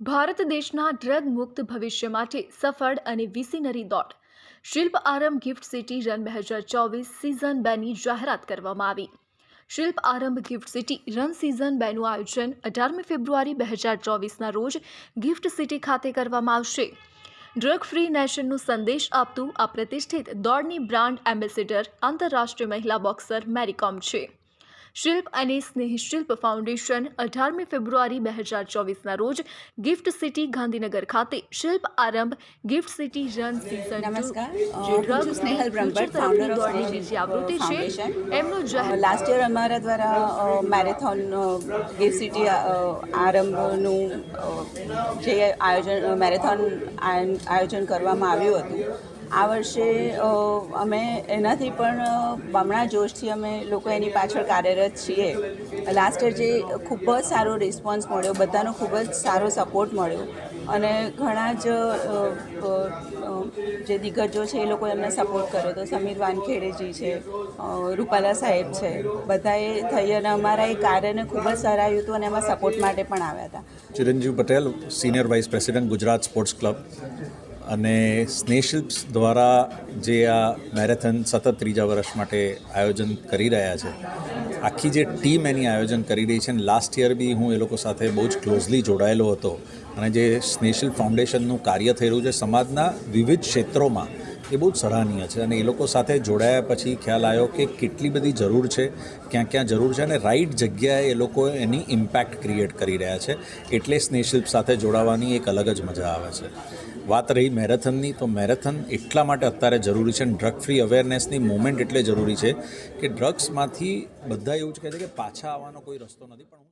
ભારત દેશના ડ્રગ મુક્ત ભવિષ્ય માટે સફળ અને વિસિનરી દોડ શિલ્પ આરંભ ગિફ્ટ સિટી રન બે હજાર ચોવીસ સિઝન બેની જાહેરાત કરવામાં આવી. શિલ્પ આરંભ ગિફ્ટ સિટી રન સિઝન બેનું આયોજન અઢારમી ફેબ્રુઆરી બે હજાર ચોવીસના રોજ ગિફ્ટ સિટી ખાતે કરવામાં આવશે. ડ્રગ ફ્રી નેશનનું સંદેશ આપતું આ પ્રતિષ્ઠિત દોડની બ્રાન્ડ એમ્બેસેડર આંતરરાષ્ટ્રીય મહિલા બોક્સર મેરીકોમ છે. શિલ્પ અને સ્નેહશિલ્પ ફાઉન્ડેશન અઢારમી ફેબ્રુઆરી બે હજાર ચોવીસના રોજ ગિફ્ટ સિટી ગાંધીનગર ખાતે શિલ્પ આરંભ ગિફ્ટ સિટી રન સીઝન નમસ્કાર. જે સ્નેહલ બ્રહ્મભટ્ટ આવૃત્તિ છે એમનો જાહેર લાસ્ટ યર અમારા દ્વારા મેરેથોન ગિફ્ટ સિટી આરંભનું જે આયોજન મેરેથોન આયોજન કરવામાં આવ્યું હતું. આ વર્ષે અમે એનાથી પણ બમણા જોશથી અમે લોકો એની પાછળ કાર્યરત છીએ. લાસ્ટ જે ખૂબ જ સારો રિસ્પોન્સ મળ્યો, બધાનો ખૂબ જ સારો સપોર્ટ મળ્યો. અને ઘણા જ જે દિગ્ગજો છે એ લોકો એમને સપોર્ટ કર્યો. તો સમીર વાનખેડેજી છે રૂપાલા સાહેબ છે, બધાએ થઈ અને અમારા એ કાર્યને ખૂબ જ સરાયું હતું અને એમાં સપોર્ટ માટે પણ આવ્યા હતા. Chiranjeev Patel senior vice president Gujarat sports club અને સ્નેહશિલ્પ્સ દ્વારા જે આ મેરેથોન સતત ત્રીજા વર્ષ માટે આયોજન કરી રહ્યા છે, આખી જે ટીમ એની આયોજન કરી રહી છે અને લાસ્ટ યર બી હું એ લોકો સાથે બહુ જ ક્લોઝલી જોડાયેલો હતો. અને જે સ્નેહશિલ્પ ફાઉન્ડેશનનું કાર્ય થઈ રહ્યું છે, સમાજના વિવિધ ક્ષેત્રોમાં એ બહુ જ સરાહનીય છે અને એ લોકો સાથે જોડાયા પછી ખ્યાલ આવ્યો કે કેટલી બધી જરૂર છે, ક્યાં ક્યાં જરૂર છે અને રાઈટ જગ્યાએ એ લોકો એની ઇમ્પેક્ટ ક્રિએટ કરી રહ્યા છે. એટલે સ્નેહશિલ્પ સાથે જોડાવાની એક અલગ જ મજા આવે છે. વાત રહી મેરેથોનની, તો મેરેથોન એટલા માટે અત્યારે જરૂરી છે અને ડ્રગ ફ્રી અવેરનેસની મુવમેન્ટ એટલે જરૂરી છે કે ડ્રગ્સમાંથી બધા એવું જ કહે છે કે પાછા આવવાનો કોઈ રસ્તો નથી, પણ